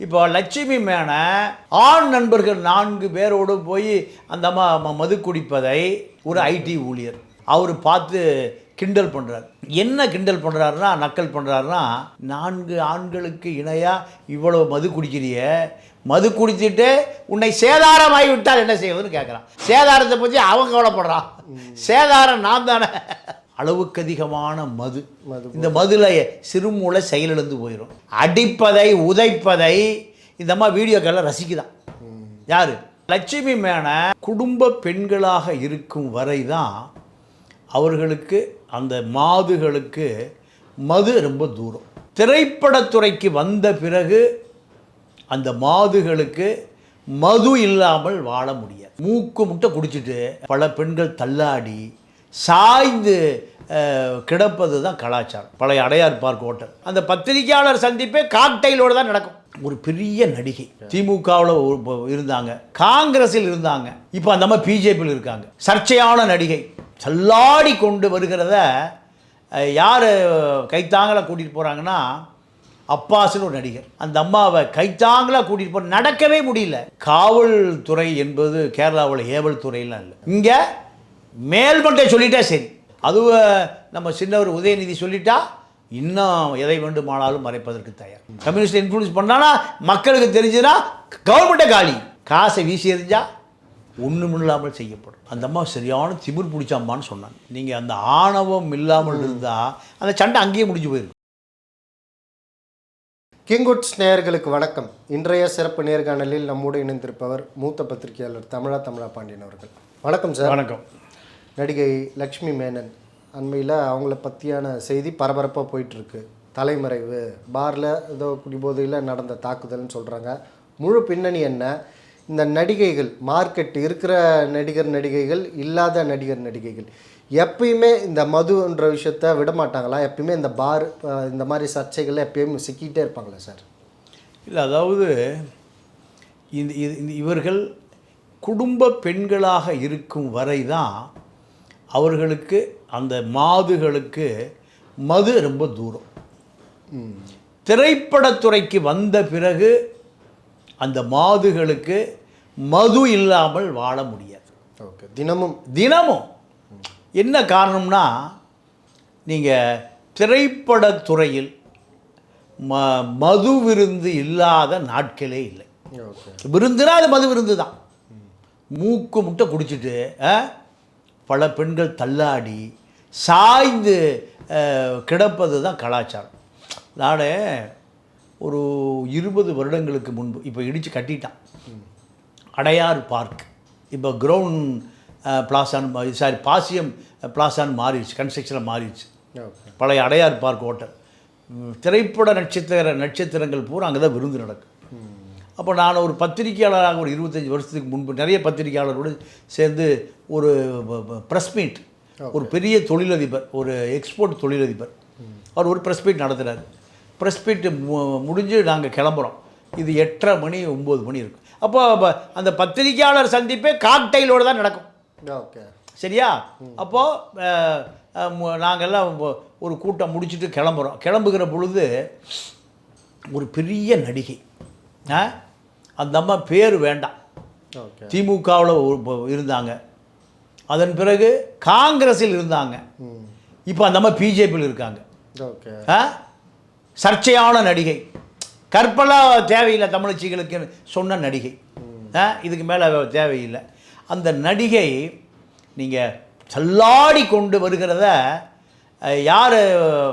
இப்போ லட்சுமி மேன ஆண் நண்பர்கள் நான்கு பேரோடு போய் அந்த அம்மா மது குடிப்பதை ஒரு ஐடி ஊழியர். அவர் பார்த்து கிண்டல் பண்ணுறார் என்ன கிண்டல் பண்ணுறாருன்னா நக்கல் பண்ணுறாருன்னா நான்கு ஆண்களுக்கு இணையாக இவ்வளோ மது குடிக்கிறிய? மது குடிச்சிட்டு உன்னை சேதாரமாகி விட்டால் என்ன செய்வதுன்னு கேட்குறான் சேதாரத்தை பற்றி அவன் கவலைப்படுறான். சேதாரம் நான் தானே. அளவுக்கு அதிகமான மது இந்த மதுல சிறுமூளை செயலிழந்து போயிடும் அடிப்பதை உதைப்பதை இந்த அம்மா வீடியோக்கெல்லாம் ரசிக்குதான். யாரு? லட்சுமி மேன குடும்ப பெண்களாக இருக்கும் வரை தான் அவர்களுக்கு அந்த மாதுகளுக்கு மது ரொம்ப தூரம். திரைப்படத்துறைக்கு வந்த பிறகு அந்த மாதுகளுக்கு மது இல்லாமல் வாழ முடியாது. மூக்கு முட்டை குடிச்சிட்டு பல பெண்கள் தள்ளாடி சாய்ந்து கிடப்பது தான் கலாச்சாரம். பழைய அடையார் பார்க் ஹோட்டல். அந்த பத்திரிகையாளர் சந்திப்பே காக்டைலோடு தான் நடக்கும். ஒரு பெரிய நடிகை. திமுகவில் இருந்தாங்க. காங்கிரஸில் இருந்தாங்க. இப்போ அந்த மாதிரி பிஜேபியில் இருக்காங்க. சர்ச்சையான நடிகை. சல்லாடி கொண்டு வருகிறத யார் கைத்தாங்களாக கூட்டிகிட்டு போகிறாங்கன்னா அப்பாஸ்னு ஒரு நடிகர். அந்த அம்மாவை கைத்தாங்களாக கூட்டிகிட்டு போக நடக்கவே முடியல. காவல்துறை என்பது கேரளாவில் ஏவல் துறையெல்லாம் இல்லை. இங்கே மேல்மட்டை சொல்லிட்டா சரி. அதுவும் நம்ம சின்னவர் உதயநிதி சொல்லிட்டா இன்னும் எதை வேண்டுமானாலும் மறைப்பதற்கு தயார். கம்யூனிஸ்ட் இன்ஃப்ளூயன்ஸ் பண்ணானா மக்களுக்கு தெரிஞ்சுன்னா கவர்மெண்ட்டை காலி. காசை வீசி எறிஞ்சா ஒன்றும் இல்லாமல் செய்யப்படும். அந்த அம்மா சரியான திமிர் பிடிச்ச அம்மான்னு சொன்னாங்க. நீங்கள் அந்த ஆணவம் இல்லாமல் இருந்தால் அந்த சண்டை அங்கேயே முடிஞ்சு போயிருக்கு கிங்குட்ஸ் நேயர்களுக்கு வணக்கம். இன்றைய சிறப்பு நேர்காணலில் நம்மோடு இணைந்திருப்பவர் மூத்த பத்திரிகையாளர் தமிழா தமிழா பாண்டியன் அவர்கள். வணக்கம் சார். வணக்கம். நடிகை லக்ஷ்மி மேனன் அண்மையில் அவங்கள பற்றியான செய்தி பரபரப்பாக போயிட்டுருக்கு. தலைமறைவு பாரில் ஏதோ குடிபோதையில் நடந்த தாக்குதல்னு சொல்கிறாங்க முழு பின்னணி என்ன? இந்த நடிகைகள் மார்க்கெட் இருக்கிற நடிகர் நடிகைகள் இல்லாத நடிகர் நடிகைகள். எப்பயுமே இந்த மதுன்ற விஷயத்த விட மாட்டாங்களா? எப்பயுமே இந்த பார் இந்த மாதிரி சர்ச்சைகள் எப்பயுமே சிக்கிட்டே இருப்பாங்களா சார்? இல்லை அதாவது இது இந்த இவர்கள் குடும்ப பெண்களாக இருக்கும் வரை தான் அவர்களுக்கு அந்த மாதுகளுக்கு மது ரொம்ப தூரம். திரைப்படத்துறைக்கு வந்த பிறகு அந்த மாதுகளுக்கு மது இல்லாமல் வாழ முடியாது. ஓகே. தினமும். தினமும். என்ன காரணம்னா நீங்கள் திரைப்படத்துறையில் ம மது விருந்து இல்லாத நாட்களே இல்லை. விருந்துனா அது மது விருந்து தான் மூக்கு முட்டை குடிச்சிட்டு பல பெண்கள் தள்ளாடி சாய்ந்து கிடப்பது தான் கலாச்சாரம். நான் ஒரு இருபது வருடங்களுக்கு முன்பு இப்போ இடித்து கட்டிட்டான். அடையார் பார்க். இப்போ கிரவுண்ட் பிளாசான்னு சாரி பாசியம் பிளாசான்னு மாறிடுச்சு கன்ஸ்ட்ரக்ஷனில் மாறிடுச்சு. பழைய அடையார் பார்க் ஹோட்டல் திரைப்பட நட்சத்திர நட்சத்திரங்கள் பூரா அங்கே தான் விருந்து நடக்கும். அப்போ நான் ஒரு பத்திரிகையாளராக ஒரு இருபத்தஞ்சி வருஷத்துக்கு முன்பு நிறைய பத்திரிகையாளரோடு சேர்ந்து ஒரு ப்ரெஸ் மீட் ஒரு பெரிய தொழிலதிபர் ஒரு எக்ஸ்போர்ட் தொழிலதிபர். அவர் ஒரு ப்ரெஸ் மீட் நடத்துகிறார் ப்ரெஸ் மீட் முடிஞ்சு நாங்கள் கிளம்புறோம். இது எட்டரை மணி ஒம்பது மணி இருக்கும். அப்போ அந்த பத்திரிகையாளர் சந்திப்பே காக்டைலோடு தான் நடக்கும். ஓகே. சரியா? அப்போது நாங்கள்லாம் ஒரு கூட்டம் முடிச்சுட்டு கிளம்புறோம். கிளம்புகிற பொழுது ஒரு பெரிய நடிகை ஆ? அந்த அம்மா பேர் வேண்டாம். திமுகவில் இருந்தாங்க. அதன் பிறகு காங்கிரஸில் இருந்தாங்க. இப்போ அந்த அம்மா பிஜேபியில் இருக்காங்க? சர்ச்சையான நடிகை. கற்பலா தேவையில்லை தமிழச்சிகளுக்கு சொன்ன நடிகை? இதுக்கு மேலே தேவையில்லை. அந்த நடிகை நீங்கள் சல்லாடி கொண்டு வருகிறத யார்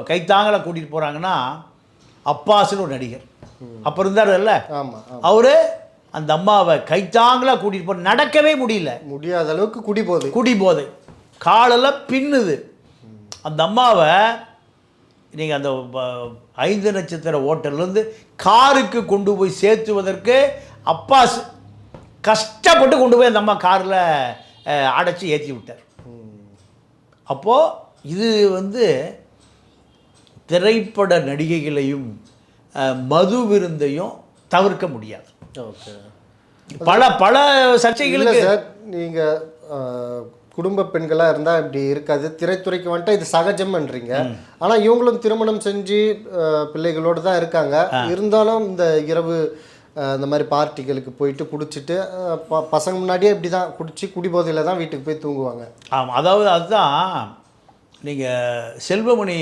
கைத்தாங்கலை கூட்டிகிட்டு போகிறாங்கன்னா அப்பாஸ்னு ஒரு நடிகர். அப்போ இருந்தார்ல அவரு அந்த அம்மாவை கைத்தாங்களா கூட்டிகிட்டு போக நடக்கவே முடியல. முடியாத அளவுக்கு குடி போகுது. குடி போதை காலெல்லாம் பின்னுது. அந்த அம்மாவை நீங்கள் அந்த ப- ஐந்து நட்சத்திர ஹோட்டல்லேருந்து காருக்கு கொண்டு போய் சேர்த்துவதற்கு அப்பாஸ் கஷ்டப்பட்டு கொண்டு போய் அந்த அம்மா காரில் அடைச்சி ஏற்றி விட்டார். அப்போது இது வந்து திரைப்பட நடிகைகளையும் மது விருந்தையும் தவிர்க்க முடியாது. ஓகே. பல பல சர்ச்சைகளுக்கு சார் நீங்கள் குடும்ப பெண்களாக இருந்தால் இப்படி இருக்காது. திரைத்துறைக்கு வந்துட்டு இது சகஜம்ன்றீங்க. ஆனால் இவங்களும் திருமணம் செஞ்சு பிள்ளைகளோடு தான் இருக்காங்க. இருந்தாலும் இந்த இரவு இந்த மாதிரி பார்ட்டிகளுக்கு போயிட்டு குடிச்சிட்டு ப- பசங்க முன்னாடியே இப்படி தான் குடிச்சு குடிபோதையில் தான் வீட்டுக்கு போய் தூங்குவாங்க. ஆமாம் அதாவது அதுதான் நீங்கள் செல்வமணி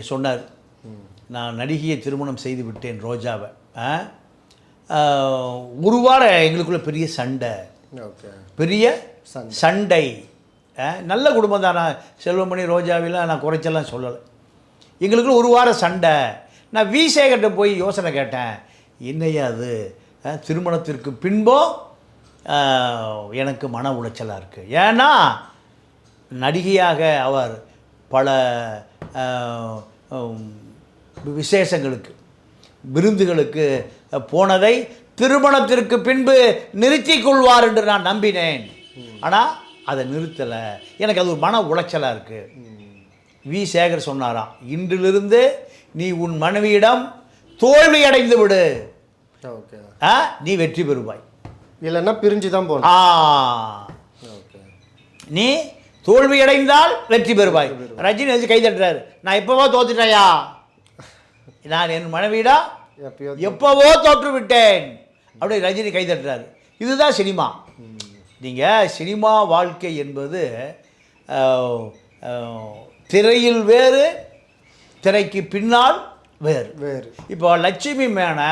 சொன்னார். நான் நடிகையை திருமணம் செய்து விட்டேன் ரோஜாவை ஒரு வாரம் எங்களுக்குள்ள பெரிய சண்டை. பெரிய சண்டை. நல்ல குடும்பம் தான். நான் செல்வமணி ரோஜாவிலாம் நான் குறைச்செல்லாம் சொல்லலை. எங்களுக்குள்ள ஒரு வாரம் சண்டை. நான் வி சேகர்கிட்ட போய் யோசனை கேட்டேன். என்னையா அது? திருமணத்திற்கு பின்போ எனக்கு மன உளைச்சலாக இருக்குது ஏன்னா நடிகையாக அவர் பல விசேஷங்களுக்கு விருந்துகளுக்கு போனதை திருமணத்திற்கு பின்பு நிறுத்திக் கொள்வார் என்று நான் நம்பினேன். ஆனால் அதை நிறுத்தலை. எனக்கு அது ஒரு மன உளைச்சலாக இருக்குது வி. சேகர் சொன்னாராம் இன்றிலிருந்து நீ உன் மனைவியிடம் தோல்வி அடைந்து விடு. ஓகே. நீ வெற்றி பெறுவாய். இல்லைன்னா பிரிஞ்சு தான் ஓகே. நீ தோல்வி அடைந்தால் வெற்றி பெறுவாய். ரஜினி கை தட்டுறாரு. நான் எப்பவோ தோத்துட்டேயா நான் என் எப்பயோ எப்பவோ தோற்று விட்டேன் அப்படி ரஜினி கை தட்டுறாரு. இதுதான் சினிமா. நீங்கள் சினிமா வாழ்க்கை என்பது திரையில் வேறு திரைக்கு பின்னால் வேறு. வேறு. இப்போ லட்சுமி மேனை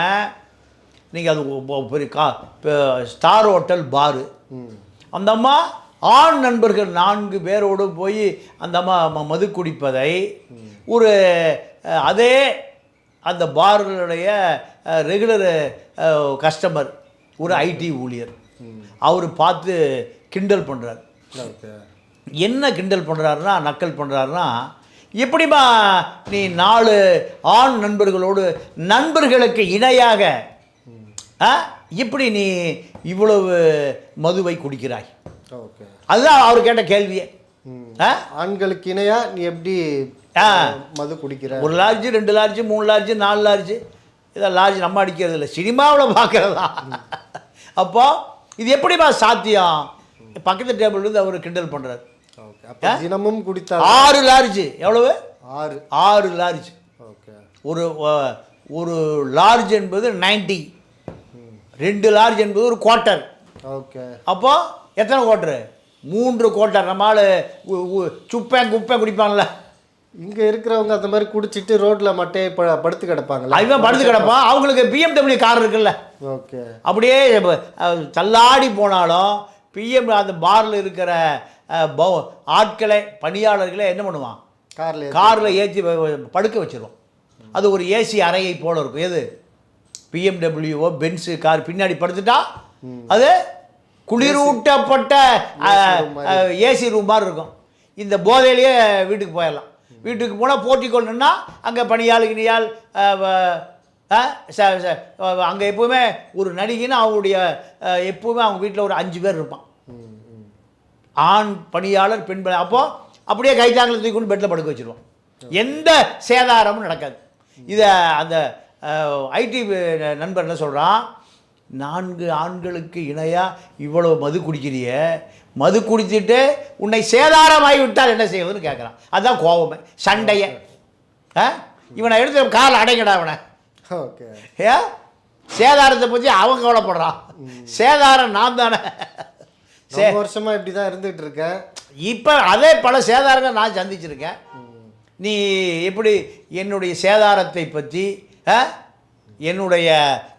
நீங்கள் அது பெரிய கா இப்போ ஸ்டார் ஹோட்டல் பாரு. அந்த அம்மா ஆண் நண்பர்கள் நான்கு பேரோடு போய் அந்த அம்மா மது குடிப்பதை ஒரு அதே அந்த பாருடைய ரெகுலர் கஸ்டமர் ஒரு ஐடி ஊழியர். அவர் பார்த்து கிண்டல் பண்ணுறார் என்ன கிண்டல் பண்ணுறாருன்னா நக்கல் பண்ணுறாருன்னா எப்படிம்மா நீ நாலு ஆண் நண்பர்களோடு நண்பர்களுக்கு இணையாக ஆ இப்படி நீ இவ்வளவு மதுவை குடிக்கிறாய்? ஓகே. அதுதான் அவர் கேட்ட கேள்வியே. ஆண்களுக்கு இணையா நீ எப்படி. மது குடிக்கிற. ஒரு லார்ஜ் ரெண்டு லார்ஜ் மூணு லார்ஜ் நாலு லார்ஜ் இதான் லார்ஜ் நம்ம அடிக்கிறது இல்லை. சினிமாவில் பார்க்குறதா? அப்போ இது எப்படிம்மா சாத்தியம்? பக்கத்து டேபிள் இருந்து அவர் கிண்டல் பண்ணுறாரு தினமும் குடித்தா ஆறு லார்ஜ் எவ்வளவு? ஆறு. ஆறு லார்ஜ் ஓகே. ஒரு ஒரு லார்ஜ் என்பது 90 ரெண்டு லார்ஜ் என்பது ஒரு குவார்ட்டர் ஓகே. அப்போ எத்தனை குவார்ட்டரு மூன்று குவார்ட்டர் நம்மளால் சுப்பேன் குப்பேன் குடிப்பான்ல. இங்க இருக்கிறவங்க அந்த மாதிரி குடிச்சிட்டு ரோட்ல மட்டையை படுத்து கிடப்பாங்களா? அவன் படுத்து கிடப்பான். அவங்களுக்கு பிஎம்டபிள்யூ கார் இருக்குல்ல. ஓகே. அப்படியே தள்ளாடி போனாலும் பிஎம் அந்த பாரில் இருக்கிற ஆட்களை பணியாளர்களை என்ன பண்ணுவான்? கார்ல காரில் ஏற்றி படுக்க வச்சிருவோம் அது ஒரு ஏசி அறையை போல இருக்கும். எது? பிஎம்டபிள்யூஓ பென்ஸு கார் பின்னாடி படுத்துட்டா அது குளிரூட்டப்பட்ட ஏசி ரூம் மாதிரி இருக்கும். இந்த போதையிலேயே வீட்டுக்கு போயிடலாம். வீட்டுக்கு போனால் போட்டிக்கொள்ளுன்னா அங்கே பணியாள் கிணியால் அங்கே எப்போவுமே ஒரு நடிகைன்னு அவங்களுடைய எப்போவுமே அவங்க வீட்டில் ஒரு அஞ்சு பேர் இருப்பான். ஆண் பணியாளர் பெண் பணி அப்போ அப்படியே கைத்தாங்களை தூக்கி கொண்டு பெட்டில் படுக்க வச்சிருவோம். எந்த சேதாரமும் நடக்காது. இதை அந்த ஐடி நண்பர் என்ன சொல்கிறான் நான்கு ஆண்களுக்கு இணையாக இவ்வளோ மது குடிக்கிறிய? மது குடிச்சிட்டு உன்னை சேதாரமாகி விட்டால் என்ன செய்வதுன்னு கேட்குறான் அதுதான் கோபமே. சண்டையை. ஆ? இவனை எடுத்து கால் அடைங்கடா இவனை ஓகே. ஏ? சேதாரத்தை பற்றி அவன் கவலைப்படுறான். சேதாரம் நான் தானே. சே ரொம்ப வருஷமா இப்படி தான் இருந்துகிட்டு இருக்கேன் இப்போ அதே பல சேதாரங்கள் நான் சந்திச்சிருக்கேன். நீ எப்படி என்னுடைய சேதாரத்தை பற்றி? என்னுடைய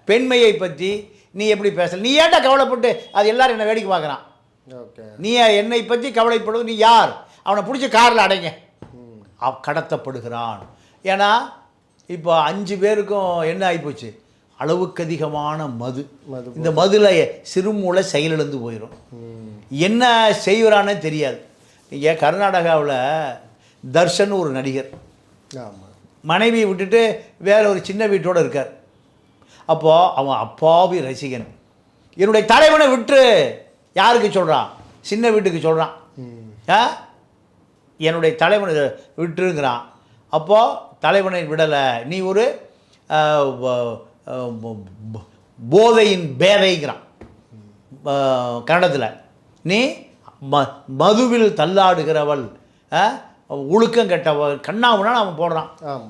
பெண்மையை பற்றி நீ எப்படி பேசல நீ ஏன்டா கவலைப்பட்டு அது எல்லாரும் என்னை வேடிக்கை பார்க்குறான்? நீ என்னை பற்றி கவலைப்படுவது நீ யார்? அவனை பிடிச்சி காரில் அடைங்க. கடத்தப்படுகிறான். ஏன்னா இப்போ அஞ்சு பேருக்கும் என்ன ஆகிப்போச்சு அளவுக்கு அதிகமான மது. இந்த மதுல சிறுமூளை செயலிழந்து போயிடும் என்ன செய்கிறானே தெரியாது. நீங்கள் கர்நாடகாவில் தர்ஷன் ஒரு நடிகர். மனைவியை விட்டுட்டு வேற ஒரு சின்ன வீட்டோடு இருக்கார். அப்போது அவன் அப்பாவி ரசிகன். என்னுடைய தலைவனை விட்டு யாருக்கு சொல்கிறான் சின்ன வீட்டுக்கு சொல்கிறான் ஆ? என்னுடைய தலைவனை விட்டுருங்கிறான். அப்போது தலைவனை விடலை. நீ ஒரு போதையின் பேதைங்கிறான். கன்னடத்தில். நீ ம மதுவில் தள்ளாடுகிறவள் ஒழுக்கம் கெட்டவள் கண்ணாவுனா அவன் போடுறான்.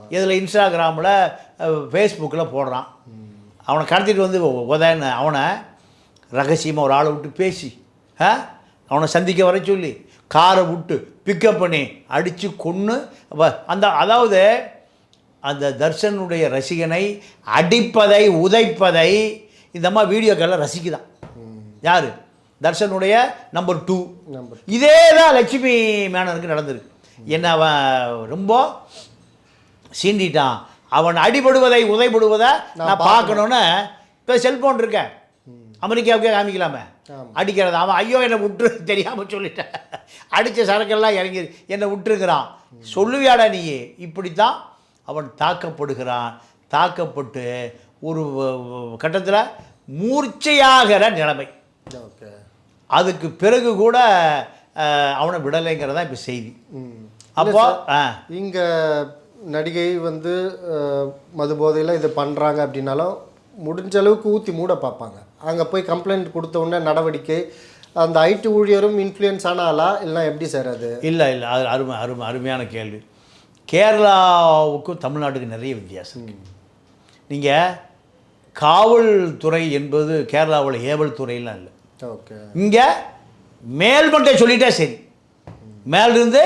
இதில் இன்ஸ்டாகிராமில் ஃபேஸ்புக்கில் போடுறான். அவனை கடத்திட்டு வந்து உதன்னு அவனை ரகசியமாக ஒரு ஆளை விட்டு பேசி ஆ? அவனை சந்திக்க வர சொல்லி காரை விட்டு பிக்கப் பண்ணி அடித்து கொன்று அந்த அதாவது அந்த தர்ஷனுடைய ரசிகனை அடிப்பதை உதைப்பதை இந்த மாதிரி வீடியோக்கெல்லாம் ரசிக்குதான் யார்? தர்ஷனுடைய நம்பர் டூ இதே தான் லட்சுமி மேனனுக்கு நடந்திருக்கு. என்ன அவன் ரொம்ப சீண்டிட்டான். அவன் அடிபடுவதை உதைபடுவதை நான் பார்க்கணுன்னு இப்போ செல்போன் இருக்கேன். அமெரிக்காவுக்கே காமிக்கலாமே. அடிக்கிறது. அவன் ஐயோ என்னை விட்டு தெரியாமல் சொல்லிட்டேன். அடித்த சரக்கெல்லாம் இறங்கி என்னை விட்டுருக்கிறான். சொல்லுவியாடா நீ. இப்படித்தான் அவன் தாக்கப்படுகிறான். தாக்கப்பட்டு ஒரு கட்டத்தில் மூர்ச்சையாகிற நிலைமை. அதுக்கு பிறகு கூட அவனை விடலைங்கிறதா இப்போ செய்தி. அப்போ இங்கே நடிகை வந்து மது போதையில் இது பண்ணுறாங்க அப்படின்னாலும் முடிஞ்ச அளவுக்கு ஊற்றி மூட பார்ப்பாங்க. அங்கே போய் கம்ப்ளைண்ட் கொடுத்த உடனே நடவடிக்கை அந்த ஐடி ஊழியரும் இன்ஃப்ளூயன்ஸ் ஆனாலா இல்லைனா எப்படி சார் அது? இல்லை இல்லை. அது அருமை அருமை அருமையான கேள்வி. கேரளாவுக்கும் தமிழ்நாட்டுக்கு நிறைய வித்தியாசம் நீங்கள் காவல்துறை என்பது கேரளாவில் ஏவல் துறையெல்லாம் இல்லை. ஓகே. இங்கே மேல்மட்டை சொல்லிட்டா சரி. மேலிருந்து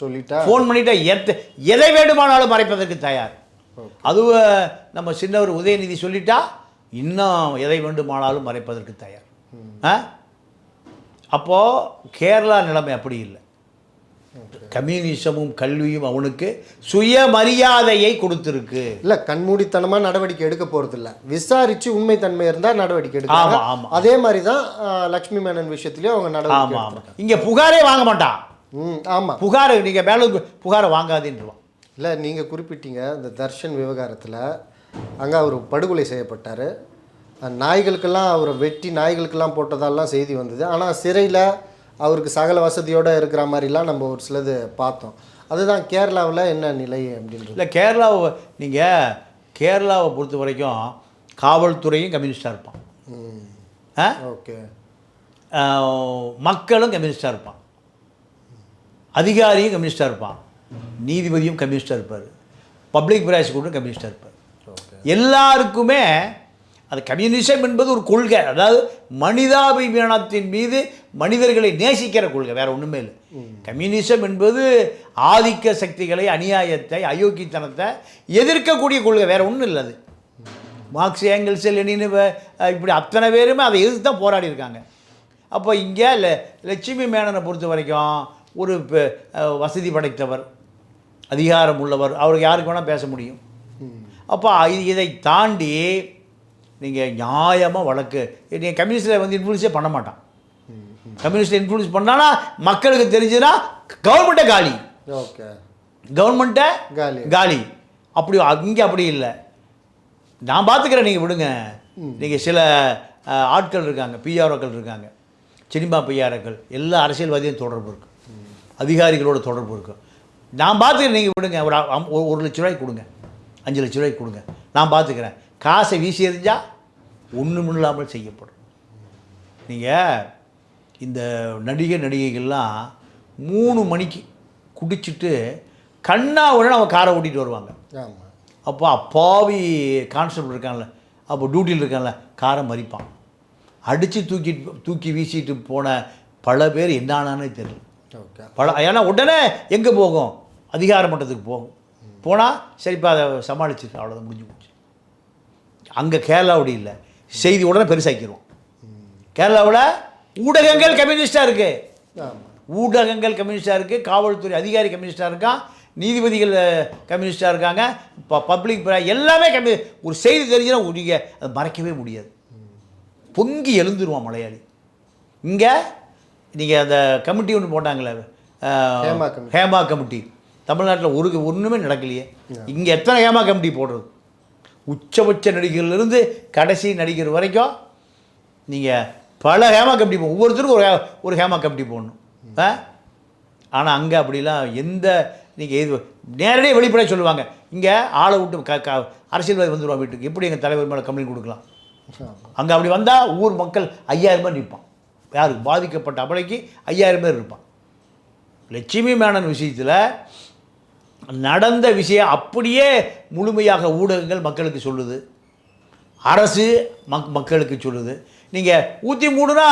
சொல்லிட்டா? ஃபோன் பண்ணிட்டா எத்த எதை வேண்டுமானாலும் மறைப்பதற்கு தயார். அதுவும் நம்ம சின்னவர் உதயநிதி சொல்லிட்டா இன்னும் எதை வேண்டுமானாலும் மறைப்பதற்கு தயார். அப்போது கேரளா நிலைமை அப்படி இல்லை. கம்யூனிசமும் கல்வியும் அவனுக்கு சுயமரியாதையை கொடுத்துருக்கு. இல்லை கண்மூடித்தனமாக நடவடிக்கை எடுக்க போகிறது இல்லை விசாரித்து உண்மைத்தன்மை இருந்தால் நடவடிக்கை எடுக்கலாம் ஆமா, ஆமா. அதே மாதிரி தான் லக்ஷ்மி மேனன் விஷயத்துலையும் அவங்க நடவடிக்கை ஆமாம் ஆமாம் இங்கே புகாரே வாங்க மாட்டான். ம் ஆமாம் புகார் நீங்கள் மேலே புகாரை வாங்காதேன்றுவான். இல்லை நீங்கள் குறிப்பிட்டீங்க இந்த தர்ஷன் விவகாரத்தில் அங்கே அவர் படுகொலை செய்யப்பட்டார். நாய்களுக்கெல்லாம் அவரை வெட்டி நாய்களுக்கெல்லாம் போட்டதெல்லாம் செய்தி வந்தது. ஆனால் சிறையில் அவருக்கு சகல வசதியோடு இருக்கிற மாதிரிலாம் நம்ம ஒரு சிலது பார்த்தோம். அதுதான் கேரளாவில் என்ன நிலை அப்படின்றது. இல்லை கேரளாவை நீங்கள் கேரளாவை பொறுத்த வரைக்கும் காவல்துறையும் கம்யூனிஸ்டாக இருப்பான். ஆ? ஓகே. மக்களும் கம்யூனிஸ்டாக இருப்பான். அதிகாரியும் கம்யூனிஸ்டாக இருப்பான். நீதிபதியும் கம்யூனிஸ்டாக இருப்பார். பப்ளிக் ப்ராசிக்யூட்டரும் கம்யூனிஸ்டாக இருப்பார். எல்லாருக்குமே அது கம்யூனிசம் என்பது ஒரு கொள்கை. அதாவது மனிதாபிமானத்தின் மீது மனிதர்களை நேசிக்கிற கொள்கை. வேற ஒன்றுமே இல்லை. கம்யூனிசம் என்பது ஆதிக்க சக்திகளை அநியாயத்தை அயோக்கியத்தனத்தை எதிர்க்கக்கூடிய கொள்கை. வேற ஒன்றும் இல்லை அது. மார்க்ஸ் ஏங்கிள்ஸ் லெனின் வ- அஹ் இப்படி அத்தனை பேருமே அதை எதிர்த்து தான் போராடி இருக்காங்க. அப்போ இங்கே லட்சுமி மேனனை பொறுத்த வரைக்கும் ஒரு வசதி படைத்தவர். அதிகாரம் உள்ளவர் அவருக்கு யாருக்கு வேணால் பேச முடியும். அப்போ இது இதை தாண்டி நீங்கள் நியாயமாக வழக்கு நீங்கள் கம்யூனிஸ்டில் வந்து இன்ஃப்ளூன்ஸே பண்ண மாட்டான். கம்யூனிஸ்ட் இன்ஃப்ளூன்ஸ் பண்ணானா மக்களுக்கு தெரிஞ்சுன்னா கவர்மெண்ட்டே காலி. ஓகே. கவர்மெண்ட்டை காலி. காலி. அப்படி இங்கே அப்படி இல்லை. நான் பார்த்துக்கிறேன் நீங்கள் விடுங்க. நீங்கள் சில ஆட்கள் இருக்காங்க பிஆர்ஓக்கள் இருக்காங்க சினிமா பிஆர்ஓக்கள் எல்லா அரசியல்வாதியும் தொடர்பு இருக்கு. அதிகாரிகளோட தொடர்பு இருக்கும் நான் பார்த்துக்கிறேன் நீங்கள் விடுங்க ஒரு ஒரு- லட்ச ரூபாய்க்கு கொடுங்க. அஞ்சு லட்ச ரூபாய்க்கு கொடுங்க. நான் பார்த்துக்கிறேன் காசை வீசி எறிஞ்சால் ஒன்றும் இல்லாமல் செய்யப்படும். நீங்கள் இந்த நடிகை நடிகைகள்லாம் மூணு மணிக்கு குடிச்சிட்டு கண்ணா உடனே அவன் காரை ஓட்டிகிட்டு வருவாங்க. அப்போ அப்பாவி கான்ஸ்டபிள் இருக்கான்ல அப்போ டியூட்டியில் இருக்கான்ல காரை மறிப்பான். அடித்து தூக்கி தூக்கி வீசிட்டு போன பல பேர் என்னானே தெரியல. பல ஏன்னா உடனே எங்கே போகும்? அதிகார மட்டத்துக்கு போகும் போனால் சரிப்பா அதை சமாளிச்சு அவ்வளோதான் முடிஞ்சு போச்சு. அங்கே கேரளாவுடி இல்லை. செய்தி உடனே பெருசாக்கிடுவோம் கேரளாவில் ஊடகங்கள் கம்யூனிஸ்டாக இருக்குது ஊடகங்கள் கம்யூனிஸ்டாக இருக்குது காவல்துறை அதிகாரி கம்யூனிஸ்டாக இருக்கான் நீதிபதிகள் கம்யூனிஸ்டாக இருக்காங்க ப பப்ளிக் எல்லாமே கம்யூ ஒரு செய்தி தெரிஞ்சுன்னா நீங்கள் அதை மறைக்கவே முடியாது. பொங்கி எழுந்துருவான் மலையாளி. இங்கே நீங்கள் அந்த கமிட்டி ஒன்று போட்டாங்களே ஹேமா கமிட்டி. தமிழ்நாட்டில் ஒரு ஒன்றுமே நடக்கலையே. இங்கே எத்தனை ஹேமா கமிட்டி போடுறது? உச்சபட்ச நடிகர்லேருந்து கடைசி நடிகர் வரைக்கும் நீங்கள் பல ஹேமா கமிட்டி போ ஒவ்வொருத்தருக்கும் ஒரு ஒரு ஹேமா கமிட்டி போடணும். ஆ? ஆனால் அங்கே அப்படிலாம் எந்த நீங்கள் இது நேரடியாக வெளிப்படையாக சொல்லுவாங்க. இங்கே ஆளை விட்டு க க அரசியல்வாதி வந்துடுவான் வீட்டுக்கு. எப்படி எங்கள் தலைவர் மேலே கம்ப்ளைண்ட் கொடுக்கலாம்? அங்கே அப்படி வந்தால் ஊர் மக்கள் ஐயாயிரம் பேர் நிற்பான் யார்? பாதிக்கப்பட்ட அபலைக்கு ஐயாயிரம் பேர் இருப்பான். லட்சுமி மேனன் விஷயத்தில் நடந்த விஷயம் அப்படியே முழுமையாக ஊடகங்கள் மக்களுக்கு சொல்லுது. அரசு மக் மக்களுக்கு சொல்லுது. நீங்கள் ஊற்றி மூடுனா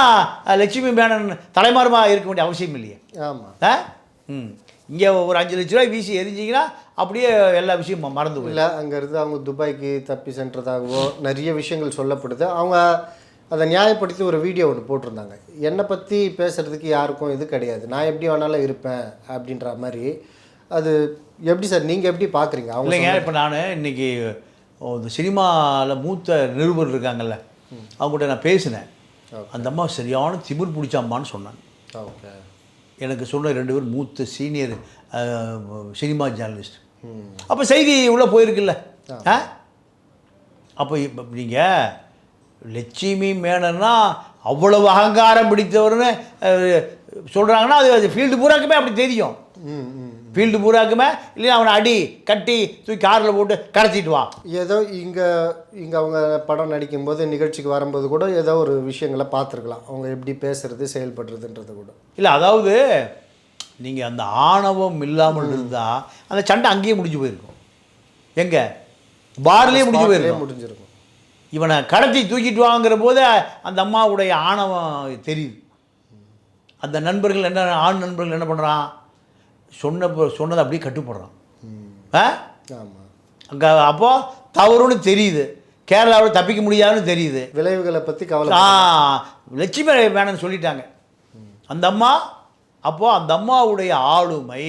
லட்சுமி மேனன் தலைமாறுமாக இருக்க வேண்டிய அவசியம் இல்லையே. ஆமாம் ஆ? ம். இங்கே ஒரு அஞ்சு லட்ச ரூபாய் வீசி எரிஞ்சிங்கன்னா அப்படியே எல்லா விஷயமும் மறந்து இல்லை அங்கேருந்து அவங்க துபாய்க்கு தப்பி சென்றதாகவோ நிறைய விஷயங்கள் சொல்லப்படுது. அவங்க அதை நியாயப்படுத்தி ஒரு வீடியோ ஒன்று போட்டிருந்தாங்க. என்னை பற்றி பேசுகிறதுக்கு யாருக்கும் இது கிடையாது. நான் எப்படி வேணாலும் இருப்பேன் அப்படின்ற மாதிரி. அது எப்படி சார் நீங்கள் எப்படி பார்க்குறீங்க அவங்க இல்லைங்க இப்போ நான் இந்த சினிமாவில் மூத்த நிருபர் இருக்காங்கல்ல அவங்ககிட்ட நான் பேசினேன். அந்த அம்மா சரியான திமிர் பிடிச்ச அம்மான்னு சொன்னாங்க. ஓகே. எனக்கு சொன்ன ரெண்டு பேர் மூத்த சீனியர் சினிமா ஜேர்னலிஸ்ட் அப்போ செய்தி உள்ளே போயிருக்குல்ல. ஆ. அப்போ இப்போ நீங்கள் லட்சுமி மேனன்னா அவ்வளவு அகங்காரம் பிடித்தவர்னு சொல்கிறாங்கன்னா அது ஃபீல்டு பூராக்குமே அப்படி தெரியும். ஃபீல்டு பூராக்குமே இல்லைன்னா அவனை அடி கட்டி தூக்கி காரில் போட்டு கடத்திட்டு வா. ஏதோ இங்கே இங்கே அவங்க படம் நடிக்கும்போது நிகழ்ச்சிக்கு வரும்போது கூட ஏதோ ஒரு விஷயங்களை பார்த்துருக்கலாம். அவங்க எப்படி பேசுறது செயல்படுறதுன்றது கூட. இல்லை அதாவது நீங்கள் அந்த ஆணவம் இல்லாமல் இருந்தால் அந்த சண்டை அங்கேயே முடிஞ்சு போயிருக்கும். எங்கே? பார்லேயே முடிஞ்சு போயிருக்கும். முடிஞ்சிருக்கும். இவனை கடத்தி தூக்கிட்டு வாங்குற போது அந்த அம்மாவுடைய ஆணவம் தெரியுது. அந்த நண்பர்கள் என்ன ஆண் நண்பர்கள் என்ன பண்ணுறான் சொன்ன சொன்னதை அப்படியே கட்டுப்படுறான். ஆ? அங்கே அப்போது தவறுன்னு தெரியுது. கேரளாவில் தப்பிக்க முடியாதுன்னு தெரியுது. விளைவுகளை பற்றி கவலை ஆ லட்சுமி வேணும்னு சொல்லிட்டாங்க. அந்த அம்மா அப்போது அந்த அம்மாவுடைய ஆளுமை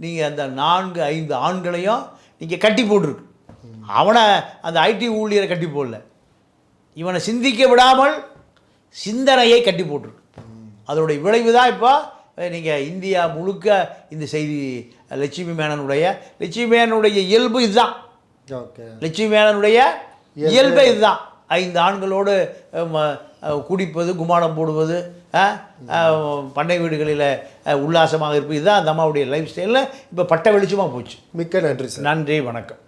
நீங்கள் அந்த நான்கு ஐந்து ஆண்களையும் நீங்கள் கட்டி போட்டிருக்கு. அவனை அந்த ஐடி ஊழியரை கட்டி போடல. இவனை சிந்திக்க விடாமல் சிந்தனையை கட்டி போட்டிருக்கு. அதனுடைய விளைவு தான் இப்போ நீங்கள் இந்தியா முழுக்க இந்த செய்தி லட்சுமி மேனனுடைய லட்சுமி மேனனுடைய இயல்பு இதுதான். ஓகே. லட்சுமி மேனனுடைய இயல்பே. இதுதான். ஐந்து ஆண்களோடு குடிப்பது குமாடம் போடுவது பண்ணை வீடுகளில் உல்லாசமாக இருப்பது இதுதான் அந்த அம்மாவுடைய லைஃப் ஸ்டைலில் இப்போ பட்ட வெளிச்சமாக போச்சு. மிக்க நன்றி சார் நன்றி வணக்கம்.